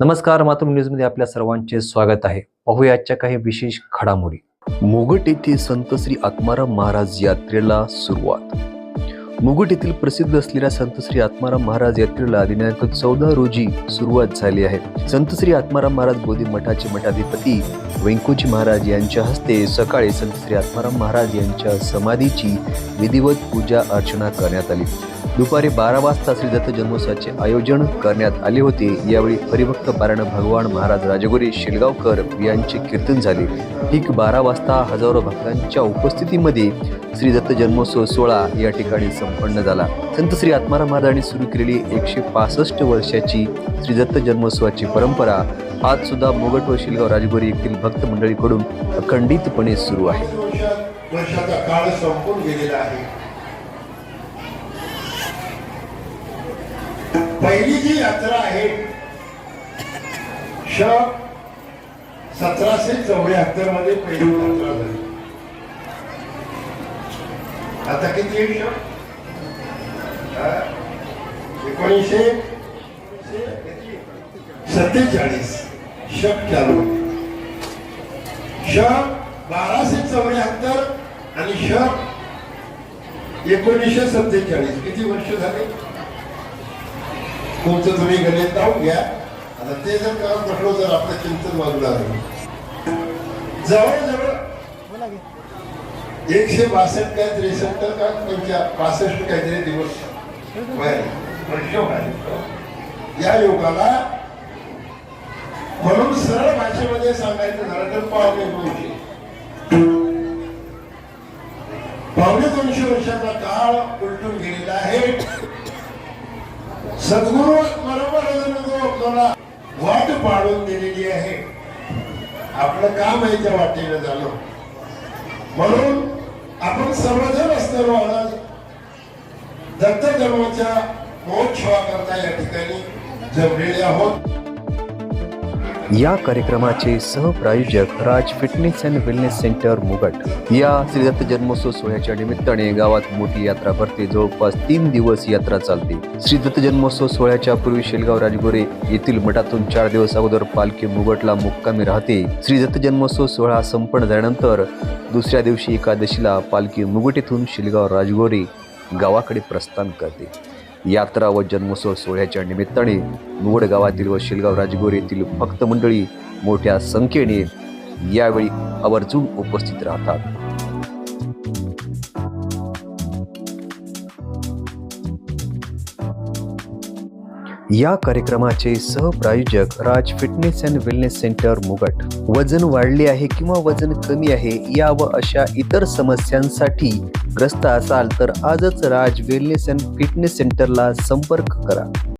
नमस्कार मातृ न्यूजमध्ये आपल्या सर्वांचे स्वागत आहे. पाहूया आजच्या काही विशेष घडामोडी. मुगट येथे संत श्री आत्माराम महाराज यात्रेला सुरुवात. मुगट येथील प्रसिद्ध असलेल्या संत श्री आत्माराम महाराज यात्रेला दिनांक चौदा रोजी सुरुवात झाली आहे. संत श्री आत्माराम महाराज बोधी मठाचे मठाधिपती व्यंकोजी महाराज यांच्या हस्ते सकाळी संत श्री आत्माराम महाराज यांच्या समाधीची विधिवत पूजा अर्चना करण्यात आली. दुपारी बारा वाजता श्रीदत्त जन्मोत्सवाचे आयोजन करण्यात आले होते. यावेळी हरिभक्त पारायण भगवान महाराज राजगुरी शिलगावकर यांचे कीर्तन झाले. ठीक बारा वाजता हजारो भक्तांच्या उपस्थितीमध्ये श्रीदत्त जन्मोत्सव सोहळा या ठिकाणी संपन्न झाला. संत श्री आत्माराम महाराजांनी सुरू केलेली एकशे पासष्ट वर्षाची श्रीदत्त जन्मोत्सवाची परंपरा आज सुद्धा मोगट व शिलगाव राजगुरी येथील भक्त मंडळीकडून अखंडितपणे सुरू आहे वर्षात- वर्षाचा काळ संपून गेलेला आहे पहिली जी यात्रा आहे श सतराशे चौऱ्याहत्तरमध्ये पहिली यात्रा झाली. आता किती येईल श? एकोणीसशे सत्तेचाळीस. शक चालू श बाराशे चौऱ्याहत्तर आणि श एकोणीसशे सत्तेचाळीस. किती वर्ष झाले? तुमचं तुम्ही गणित लावून घ्या. आता ते जर करत बसलो तर आपलं चिंतन बाजूला राहील जवळजवळ एकशे बासष्ट काय त्रेसष्ट का पंचा बासष्ट काहीतरी दिवस. या युगाला म्हणून सरळ भाषेमध्ये सांगायचं झालं तर पावणे दोनशे. पावणे दोनशे वर्षाचा काळ उलटून गेलेला आहे. सद्गुरू बरोबर आपल्याला वाट पाडून दिलेली आहे आपलं काम आहे त्या वाटेनं झालं म्हणून आपण सर्वजण असतो आज दत्त धर्माच्या महोत्सवा करता या ठिकाणी जमलेले आहोत या कार्यक्रमाचे सहप्रायोजक Raj fitness and wellness centre Mugat. या श्रीदत्त जन्मोत्सव सोहळ्याच्या निमित्ताने गावात मोठी यात्रा भरते. जवळपास तीन दिवस यात्रा चालते. श्रीदत्त जन्मोत्सव सोहळ्याच्या पूर्वी शेलगाव राजगोरे येथील मठातून चार दिवस अगोदर पालखी मुगटला मुक्कामी राहते. श्रीदत्त जन्मोत्सव सोहळा संपन्न झाल्यानंतर दुसऱ्या दिवशी एकादशीला पालखी मुगट येथून शेलगाव राजगोरे गावाकडे प्रस्थान करते. यात्रा व जन्मोत्सव सोहळ्याच्या निमित्ताने मुवड गावातील व शिलगाव राजगोर येथील भक्त मंडळी मोठ्या संख्येने यावेळी आवर्जून उपस्थित राहतात. या कार्यक्रमाचे सहप्रायोजक Raj fitness and wellness centre Mugat. वजन वाढले आहे किंवा वजन कमी आहे या व अशा इतर समस्यांसाठी ग्रस्त असाल तर आजच राज वेलनेस अँड फिटनेस सेंटरला संपर्क करा.